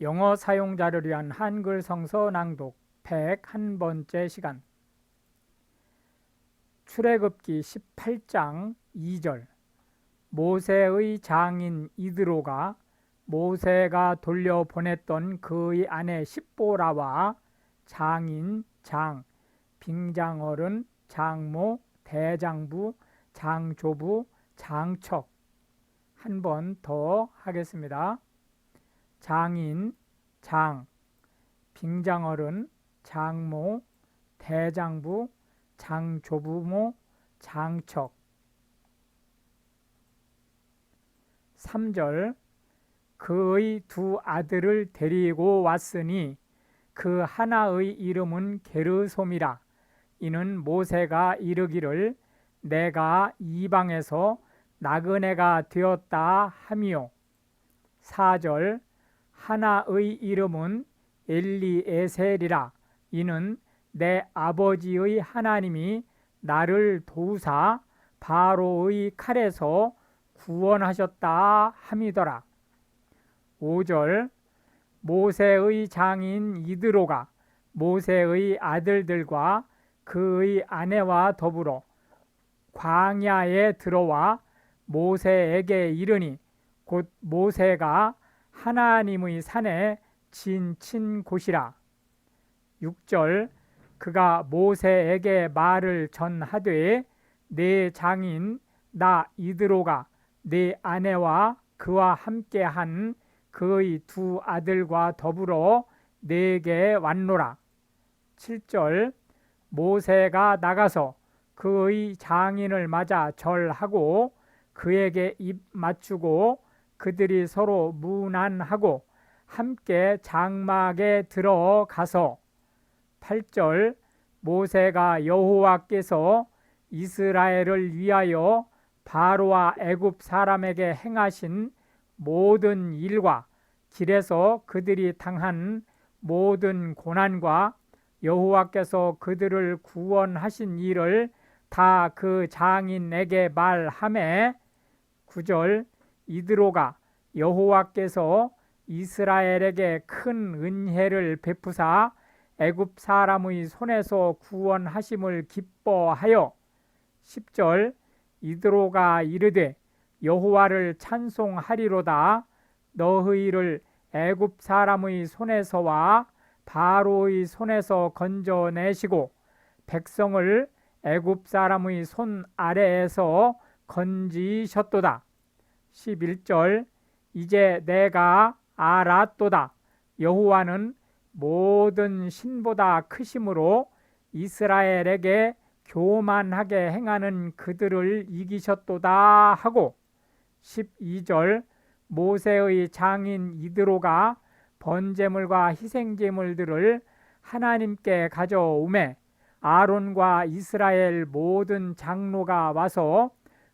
영어 사용자를 위한 한글 성서 낭독 101번째 시간. 출애굽기 18장 2절. 모세의 장인 이드로가 모세가 돌려보냈던 그의 아내 십보라와 장인, 장, 빙장어른, 장모, 대장부, 장조부, 장척. 한 번 더 하겠습니다. 장인, 장, 빙장어른, 장모, 대장부, 장조부모, 장척. 3절 그의 두 아들을 데리고 왔으니 그 하나의 이름은 게르솜이라. 이는 모세가 이르기를 내가 이방에서 나그네가 되었다 함이요. 4절 하나의 이름은 엘리에셀이라 이는 내 아버지의 하나님이 나를 도우사 바로의 칼에서 구원하셨다 함이더라. 5절 모세의 장인 이드로가 모세의 아들들과 그의 아내와 더불어 광야에 들어와 모세에게 이르니 곧 모세가 하나님의 산에 진친 곳이라. 6절 그가 모세에게 말을 전하되 내 장인 나 이드로가 내 아내와 그와 함께한 그의 두 아들과 더불어 내게 왔노라. 7절 모세가 나가서 그의 장인을 맞아 절하고 그에게 입 맞추고 그들이 서로 무난하고 함께 장막에 들어가서 8절 모세가 여호와께서 이스라엘을 위하여 바로와 애굽 사람에게 행하신 모든 일과 길에서 그들이 당한 모든 고난과 여호와께서 그들을 구원하신 일을 다 그 장인에게 말함에 9절 이드로가 여호와께서 이스라엘에게 큰 은혜를 베푸사 애굽 사람의 손에서 구원하심을 기뻐하여 10절 이드로가 이르되 여호와를 찬송하리로다. 너희를 애굽 사람의 손에서와 바로의 손에서 건져내시고 백성을 애굽 사람의 손 아래에서 건지셨도다 11절 이제 내가 알았도다. 여호와는 모든 신보다 크심으로 이스라엘에게 교만하게 행하는 그들을 이기셨도다 하고 12절 모세의 장인 이드로가 번제물과 희생제물들을 하나님께 가져오매 아론과 이스라엘 모든 장로가 와서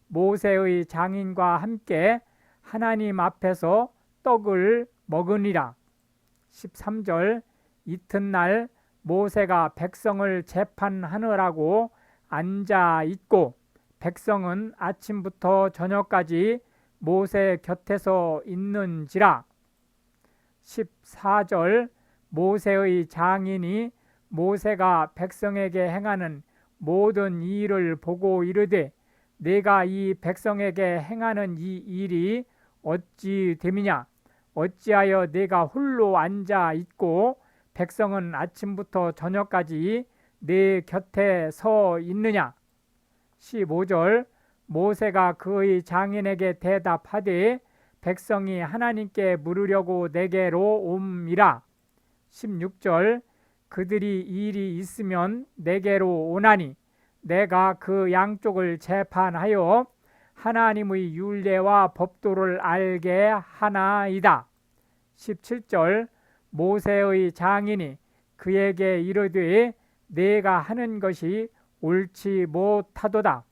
모세의 장인과 함께 하나님 앞에서 떡을 먹으니라. 13절 이튿날 모세가 백성을 재판하느라고 앉아 있고 백성은 아침부터 저녁까지 모세 곁에서 있는지라 14절 모세의 장인이 모세가 백성에게 행하는 모든 일을 보고 이르되 내가 이 백성에게 행하는 이 일이 어찌 됨이냐? 어찌하여 내가 홀로 앉아 있고 백성은 아침부터 저녁까지 내 곁에 서 있느냐? 15절 모세가 그의 장인에게 대답하되 백성이 하나님께 물으려고 내게로 옴이라. 16절 그들이 일이 있으면 내게로 오나니 내가 그 양쪽을 재판하여 하나님의 율례와 법도를 알게 하나이다. 17절 모세의 장인이 그에게 이르되 내가 하는 것이 옳지 못하도다.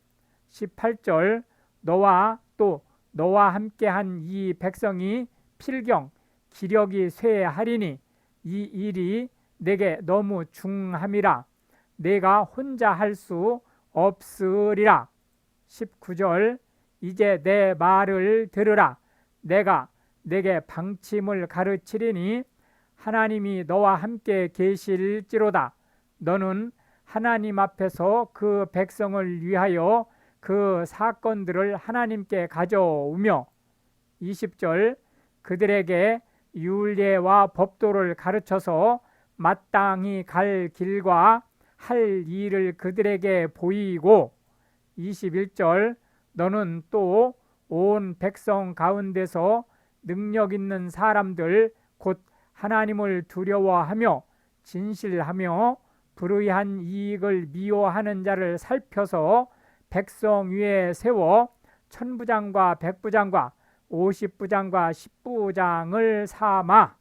18절 너와 또 너와 함께한 이 백성이 필경 기력이 쇠하리니 이 일이 내게 너무 중함이라 내가 혼자 할 수 없으리라 19절 이제 내 말을 들으라 내가 내게 방침을 가르치리니 하나님이 너와 함께 계실지로다. 너는 하나님 앞에서 그 백성을 위하여 그 사건들을 하나님께 가져오며 20절 그들에게 율례와 법도를 가르쳐서 마땅히 갈 길과 할 일을 그들에게 보이고 21절 너는 또 온 백성 가운데서 능력 있는 사람들 곧 하나님을 두려워하며 진실하며 불의한 이익을 미워하는 자를 살펴서 백성 위에 세워 천부장과 백부장과 오십부장과 십부장을 삼아.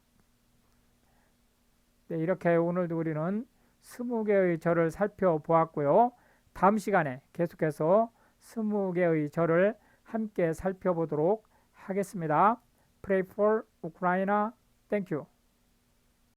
네, 이렇게 오늘도 우리는 스무 개의 절을 살펴보았고요. 다음 시간에 계속해서 스무 개의 절을 함께 살펴보도록 하겠습니다. Pray for Ukraine. Thank you.